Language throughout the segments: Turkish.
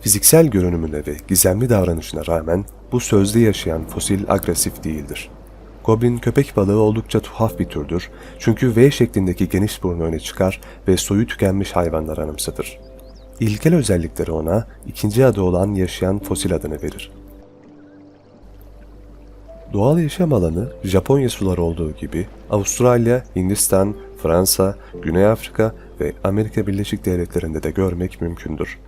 Fiziksel görünümüne ve gizemli davranışına rağmen bu sözde yaşayan fosil agresif değildir. Goblin köpek balığı oldukça tuhaf bir türdür çünkü V şeklindeki geniş burnu öne çıkar ve soyu tükenmiş hayvanlar anımsatır. İlkel özellikleri ona ikinci adı olan yaşayan fosil adını verir. Doğal yaşam alanı Japonya suları olduğu gibi Avustralya, Hindistan, Fransa, Güney Afrika ve Amerika Birleşik Devletleri'nde de görmek mümkündür.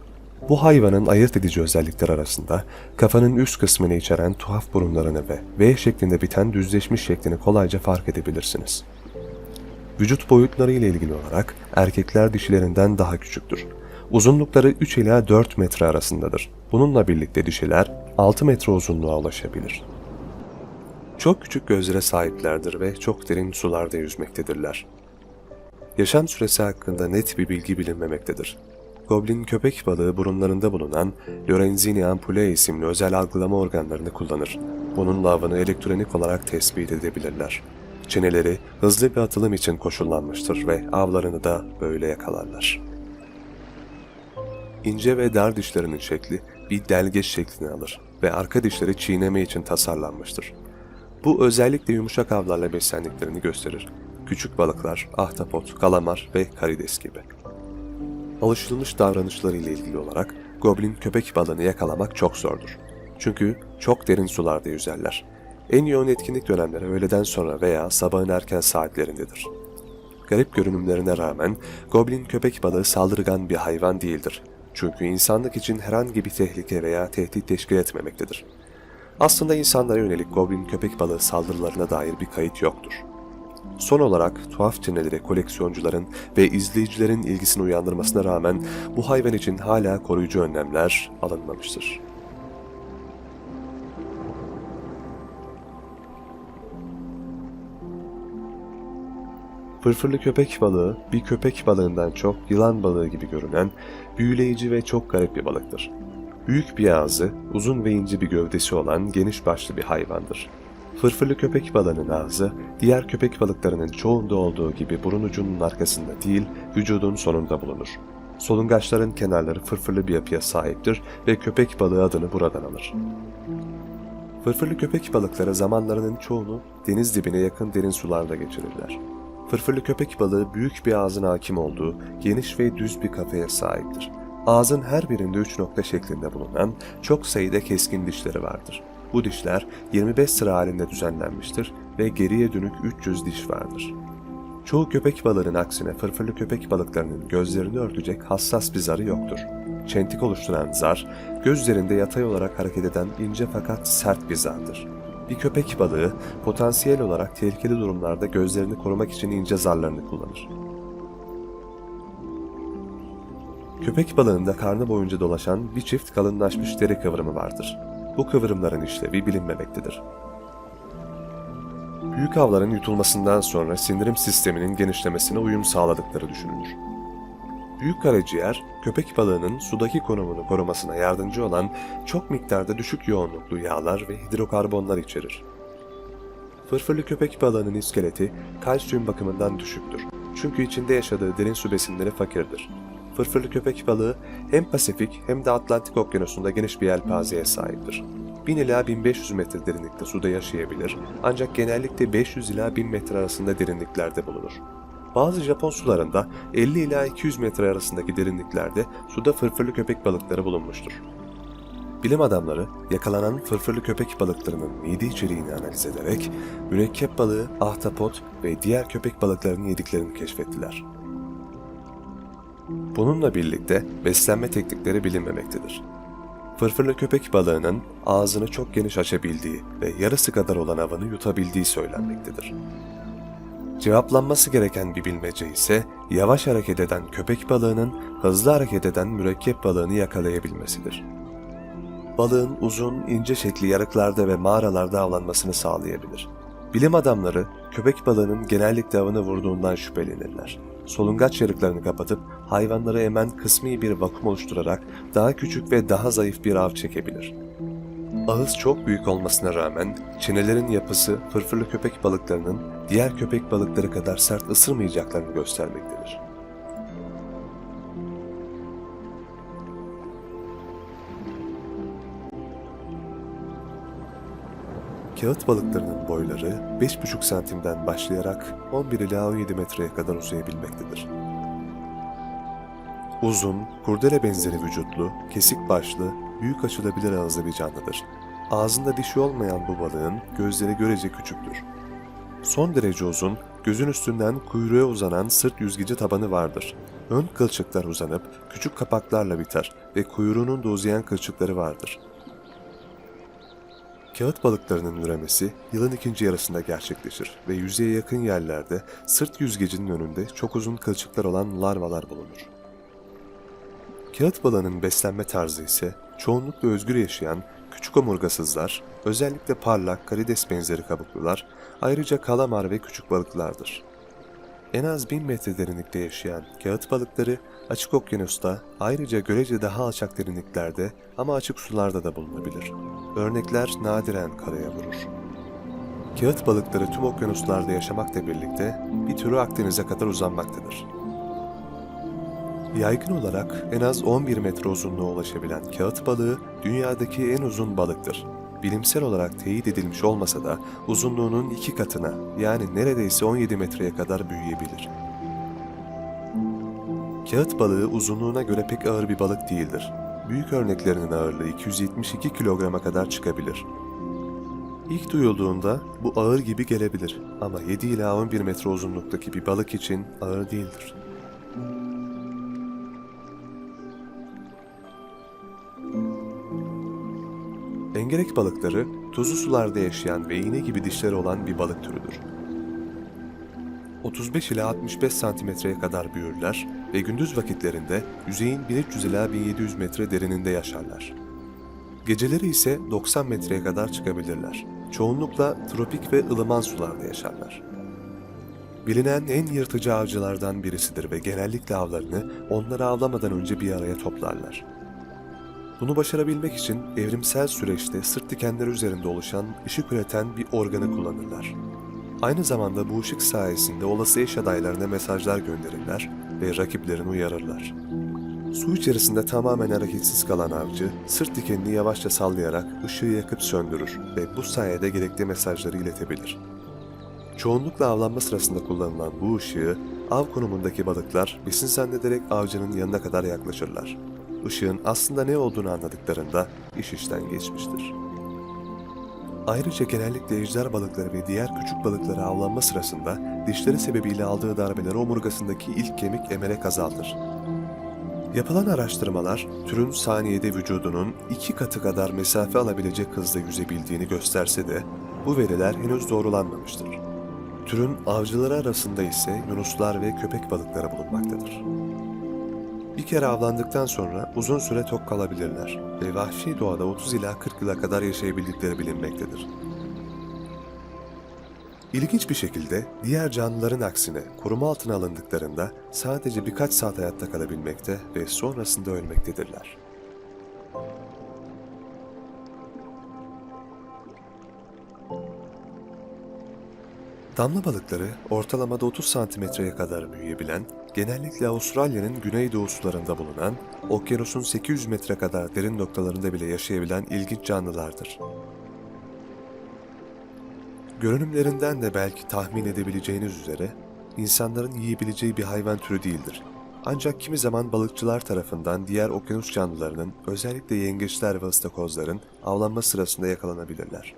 Bu hayvanın ayırt edici özellikler arasında kafanın üst kısmını içeren tuhaf burunlarını ve V şeklinde biten düzleşmiş şeklini kolayca fark edebilirsiniz. Vücut boyutları ile ilgili olarak erkekler dişilerinden daha küçüktür. Uzunlukları 3 ila 4 metre arasındadır. Bununla birlikte dişiler 6 metre uzunluğa ulaşabilir. Çok küçük gözlere sahiplerdir ve çok derin sularda yüzmektedirler. Yaşam süresi hakkında net bir bilgi bilinmemektedir. Goblin köpek balığı burunlarında bulunan Lorenzini ampule isimli özel algılama organlarını kullanır. Bununla avını elektronik olarak tespit edebilirler. Çeneleri hızlı bir atılım için koşullanmıştır ve avlarını da böyle yakalarlar. İnce ve dar dişlerinin şekli bir delgeç şeklini alır ve arka dişleri çiğneme için tasarlanmıştır. Bu özellikle yumuşak avlarla beslendiklerini gösterir. Küçük balıklar, ahtapot, kalamar ve karides gibi. Alışılmış davranışları ile ilgili olarak goblin köpek balığını yakalamak çok zordur. Çünkü çok derin sularda yüzerler. En yoğun etkinlik dönemleri öğleden sonra veya sabahın erken saatlerindedir. Garip görünümlerine rağmen goblin köpek balığı saldırgan bir hayvan değildir. Çünkü insanlık için herhangi bir tehlike veya tehdit teşkil etmemektedir. Aslında insanlara yönelik goblin köpek balığı saldırılarına dair bir kayıt yoktur. Son olarak tuhaf çenelere koleksiyoncuların ve izleyicilerin ilgisini uyandırmasına rağmen bu hayvan için hala koruyucu önlemler alınmamıştır. Fırfırlı köpek balığı bir köpek balığından çok yılan balığı gibi görünen büyüleyici ve çok garip bir balıktır. Büyük bir ağzı, uzun ve ince bir gövdesi olan geniş başlı bir hayvandır. Fırfırlı köpek balığının ağzı, diğer köpek balıklarının çoğunda olduğu gibi burun ucunun arkasında değil, vücudun sonunda bulunur. Solungaçların kenarları fırfırlı bir yapıya sahiptir ve köpek balığı adını buradan alır. Fırfırlı köpek balıkları zamanlarının çoğunu deniz dibine yakın derin sularda geçirirler. Fırfırlı köpek balığı büyük bir ağzın hakim olduğu geniş ve düz bir kafaya sahiptir. Ağzın her birinde üç nokta şeklinde bulunan çok sayıda keskin dişleri vardır. Bu dişler 25 sıra halinde düzenlenmiştir ve geriye dönük 300 diş vardır. Çoğu köpek balığının aksine fırfırlı köpek balıklarının gözlerini örtecek hassas bir zarı yoktur. Çentik oluşturan zar, gözlerinde yatay olarak hareket eden ince fakat sert bir zardır. Bir köpek balığı potansiyel olarak tehlikeli durumlarda gözlerini korumak için ince zarlarını kullanır. Köpek balığında karnı boyunca dolaşan bir çift kalınlaşmış deri kıvrımı vardır. Bu kıvrımların işlevi bilinmemektedir. Büyük avların yutulmasından sonra sindirim sisteminin genişlemesine uyum sağladıkları düşünülür. Büyük karaciğer, köpek balığının sudaki konumunu korumasına yardımcı olan çok miktarda düşük yoğunluklu yağlar ve hidrokarbonlar içerir. Fırfırlı köpek balığının iskeleti kalsiyum bakımından düşüktür. Çünkü içinde yaşadığı derin su besinleri fakirdir. Fırfırlı köpek balığı hem Pasifik hem de Atlantik okyanusunda geniş bir yelpazeye sahiptir. 1000 ila 1500 metre derinlikte suda yaşayabilir ancak genellikle 500 ila 1000 metre arasında derinliklerde bulunur. Bazı Japon sularında 50 ila 200 metre arasındaki derinliklerde suda fırfırlı köpek balıkları bulunmuştur. Bilim adamları yakalanan fırfırlı köpek balıklarının mide içeriğini analiz ederek mürekkep balığı, ahtapot ve diğer köpek balıklarının yediklerini keşfettiler. Bununla birlikte beslenme teknikleri bilinmemektedir. Fırfırlı köpek balığının ağzını çok geniş açabildiği ve yarısı kadar olan avını yutabildiği söylenmektedir. Cevaplanması gereken bir bilmece ise yavaş hareket eden köpek balığının hızlı hareket eden mürekkep balığını yakalayabilmesidir. Balığın uzun, ince şekli yarıklarda ve mağaralarda avlanmasını sağlayabilir. Bilim adamları köpek balığının genellikle avını vurduğundan şüphelenirler. Solungaç yarıklarını kapatıp hayvanları emen kısmi bir vakum oluşturarak daha küçük ve daha zayıf bir av çekebilir. Ağız çok büyük olmasına rağmen çenelerin yapısı fırfırlı köpek balıklarının diğer köpek balıkları kadar sert ısırmayacaklarını göstermektedir. Kağıt balıklarının boyları 5,5 santimden başlayarak 11 ila 17 metreye kadar uzayabilmektedir. Uzun, kurdele benzeri vücutlu, kesik başlı, büyük açılabilir ağızlı bir canlıdır. Ağzında dişi olmayan bu balığın gözleri görece küçüktür. Son derece uzun, gözün üstünden kuyruğa uzanan sırt yüzgeci tabanı vardır. Ön kılçıklar uzanıp küçük kapaklarla biter ve kuyruğunun da uzayan kılçıkları vardır. Kağıt balıklarının üremesi yılın ikinci yarısında gerçekleşir ve yüzeye yakın yerlerde sırt yüzgecinin önünde çok uzun kılçıklar olan larvalar bulunur. Kağıt balığının beslenme tarzı ise çoğunlukla özgür yaşayan küçük omurgasızlar, özellikle parlak karides benzeri kabuklular, ayrıca kalamar ve küçük balıklardır. En az 1000 metre derinlikte yaşayan kağıt balıkları açık okyanusta ayrıca görece daha alçak derinliklerde ama açık sularda da bulunabilir. Örnekler nadiren karaya vurur. Kağıt balıkları tüm okyanuslarda yaşamakla birlikte bir türü Akdeniz'e kadar uzanmaktadır. Yaygın olarak en az 11 metre uzunluğa ulaşabilen kağıt balığı dünyadaki en uzun balıktır. Bilimsel olarak teyit edilmiş olmasa da uzunluğunun iki katına yani neredeyse 17 metreye kadar büyüyebilir. Kağıt balığı uzunluğuna göre pek ağır bir balık değildir. Büyük örneklerinin ağırlığı 272 kilograma kadar çıkabilir. İlk duyulduğunda bu ağır gibi gelebilir ama 7 ila 11 metre uzunluktaki bir balık için ağır değildir. Engerek balıkları tuzlu sularda yaşayan ve iğne gibi dişleri olan bir balık türüdür. 35 ila 65 santimetreye kadar büyürler ve gündüz vakitlerinde yüzeyin 1300 ila 1700 metre derininde yaşarlar. Geceleri ise 90 metreye kadar çıkabilirler. Çoğunlukla tropik ve ılıman sularda yaşarlar. Bilinen en yırtıcı avcılardan birisidir ve genellikle avlarını onları avlamadan önce bir araya toplarlar. Bunu başarabilmek için evrimsel süreçte sırt dikenleri üzerinde oluşan ışık üreten bir organı kullanırlar. Aynı zamanda bu ışık sayesinde olası eş adaylarına mesajlar gönderirler ve rakiplerini uyarırlar. Su içerisinde tamamen hareketsiz kalan avcı, sırt dikenini yavaşça sallayarak ışığı yakıp söndürür ve bu sayede gerekli mesajları iletebilir. Çoğunlukla avlanma sırasında kullanılan bu ışığı av konumundaki balıklar besin zannederek avcının yanına kadar yaklaşırlar. Işığın aslında ne olduğunu anladıklarında iş işten geçmiştir. Ayrıca genellikle ejder balıkları ve diğer küçük balıkları avlanma sırasında dişleri sebebiyle aldığı darbeleri omurgasındaki ilk kemik emerek azaltır. Yapılan araştırmalar türün saniyede vücudunun iki katı kadar mesafe alabilecek hızla yüzebildiğini gösterse de bu veriler henüz doğrulanmamıştır. Türün avcıları arasında ise yunuslar ve köpek balıkları bulunmaktadır. Bir kere avlandıktan sonra uzun süre tok kalabilirler ve vahşi doğada 30 ila 40 yıla kadar yaşayabildikleri bilinmektedir. İlginç bir şekilde diğer canlıların aksine koruma altına alındıklarında sadece birkaç saat hayatta kalabilmekte ve sonrasında ölmektedirler. Damla balıkları ortalamada 30 santimetreye kadar büyüyebilen, genellikle Avustralya'nın güneydoğu sularında bulunan, okyanusun 800 metre kadar derin noktalarında bile yaşayabilen ilginç canlılardır. Görünümlerinden de belki tahmin edebileceğiniz üzere, insanların yiyebileceği bir hayvan türü değildir. Ancak kimi zaman balıkçılar tarafından diğer okyanus canlılarının, özellikle yengeçler ve ıstakozların avlanma sırasında yakalanabilirler.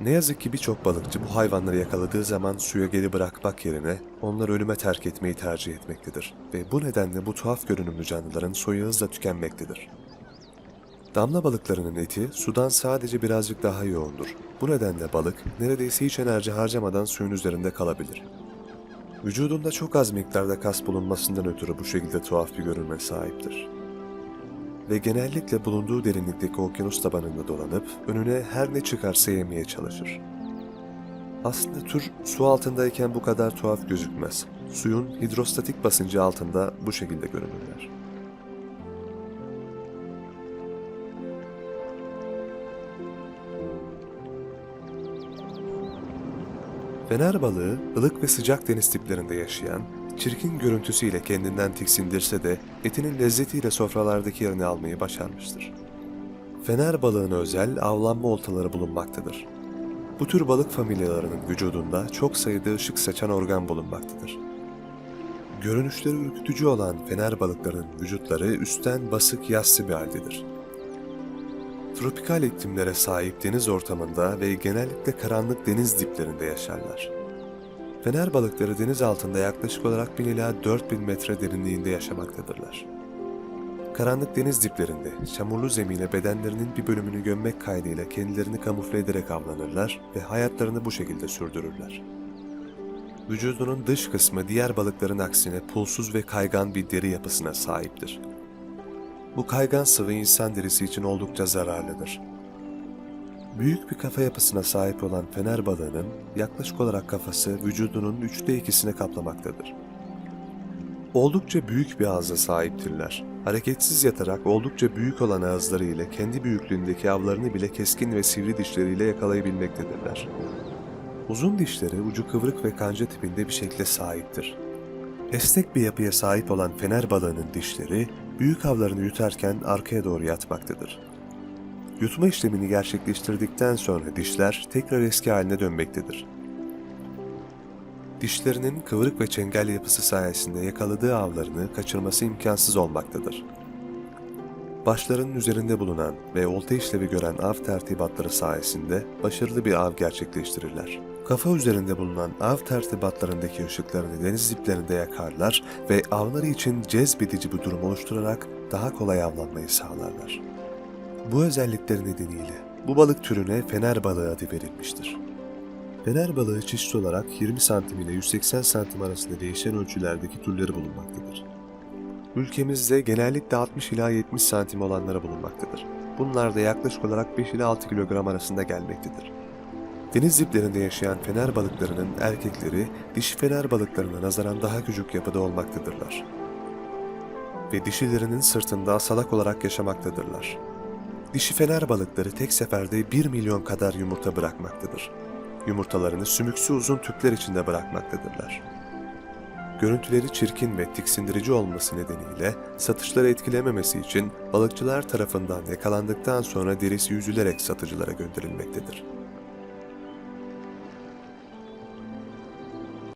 Ne yazık ki birçok balıkçı bu hayvanları yakaladığı zaman suya geri bırakmak yerine onları ölüme terk etmeyi tercih etmektedir ve bu nedenle bu tuhaf görünümlü canlıların soyu hızla tükenmektedir. Damla balıklarının eti sudan sadece birazcık daha yoğundur. Bu nedenle balık neredeyse hiç enerji harcamadan suyun üzerinde kalabilir. Vücudunda çok az miktarda kas bulunmasından ötürü bu şekilde tuhaf bir görünüme sahiptir ve genellikle bulunduğu derinlikteki okyanus tabanında dolanıp önüne her ne çıkarsa yemeye çalışır. Aslında tür su altındayken bu kadar tuhaf gözükmez. Suyun hidrostatik basıncı altında bu şekilde görünürler. Fener balığı ılık ve sıcak deniz tiplerinde yaşayan çirkin görüntüsüyle kendinden tiksindirse de etinin lezzetiyle sofralardaki yerini almayı başarmıştır. Fener balığına özel avlanma oltaları bulunmaktadır. Bu tür balık familyalarının vücudunda çok sayıda ışık saçan organ bulunmaktadır. Görünüşleri ürkütücü olan fener balıklarının vücutları üstten basık yassı bir haldedir. Tropikal iklimlere sahip deniz ortamında ve genellikle karanlık deniz diplerinde yaşarlar. Fener balıkları deniz altında yaklaşık olarak 1000 ila 4000 metre derinliğinde yaşamaktadırlar. Karanlık deniz diplerinde çamurlu zemine bedenlerinin bir bölümünü gömmek kaydıyla kendilerini kamufle ederek avlanırlar ve hayatlarını bu şekilde sürdürürler. Vücudunun dış kısmı diğer balıkların aksine pulsuz ve kaygan bir deri yapısına sahiptir. Bu kaygan sıvı insan derisi için oldukça zararlıdır. Büyük bir kafa yapısına sahip olan fener balığının yaklaşık olarak kafası vücudunun üçte ikisini kaplamaktadır. Oldukça büyük bir ağza sahiptirler. Hareketsiz yatarak oldukça büyük olan ağızları ile kendi büyüklüğündeki avlarını bile keskin ve sivri dişleriyle yakalayabilmektedirler. Uzun dişleri ucu kıvrık ve kanca tipinde bir şekle sahiptir. Esnek bir yapıya sahip olan fener balığının dişleri büyük avlarını yutarken arkaya doğru yatmaktadır. Yutma işlemini gerçekleştirdikten sonra dişler tekrar eski haline dönmektedir. Dişlerinin kıvrık ve çengel yapısı sayesinde yakaladığı avlarını kaçırması imkansız olmaktadır. Başlarının üzerinde bulunan ve olta işlevi gören av tertibatları sayesinde başarılı bir av gerçekleştirirler. Kafa üzerinde bulunan av tertibatlarındaki ışıklarını deniz diplerinde yakarlar ve avları için cezbedici bir durum oluşturarak daha kolay avlanmayı sağlarlar. Bu özellikleri nedeniyle bu balık türüne fener balığı adı verilmiştir. Fener balığı çeşit olarak 20 santim ile 180 santim arasında değişen ölçülerdeki türleri bulunmaktadır. Ülkemizde genellikle 60 ila 70 santim olanları bulunmaktadır. Bunlar da yaklaşık olarak 5 ila 6 kilogram arasında gelmektedir. Deniz diplerinde yaşayan fener balıklarının erkekleri dişi fener balıklarına nazaran daha küçük yapıda olmaktadırlar. Ve dişilerinin sırtında salak olarak yaşamaktadırlar. Dişi fener balıkları tek seferde 1 milyon kadar yumurta bırakmaktadır. Yumurtalarını sümüksü uzun tüpler içinde bırakmaktadırlar. Görüntüleri çirkin ve tiksindirici olması nedeniyle satışları etkilememesi için balıkçılar tarafından yakalandıktan sonra derisi yüzülerek satıcılara gönderilmektedir.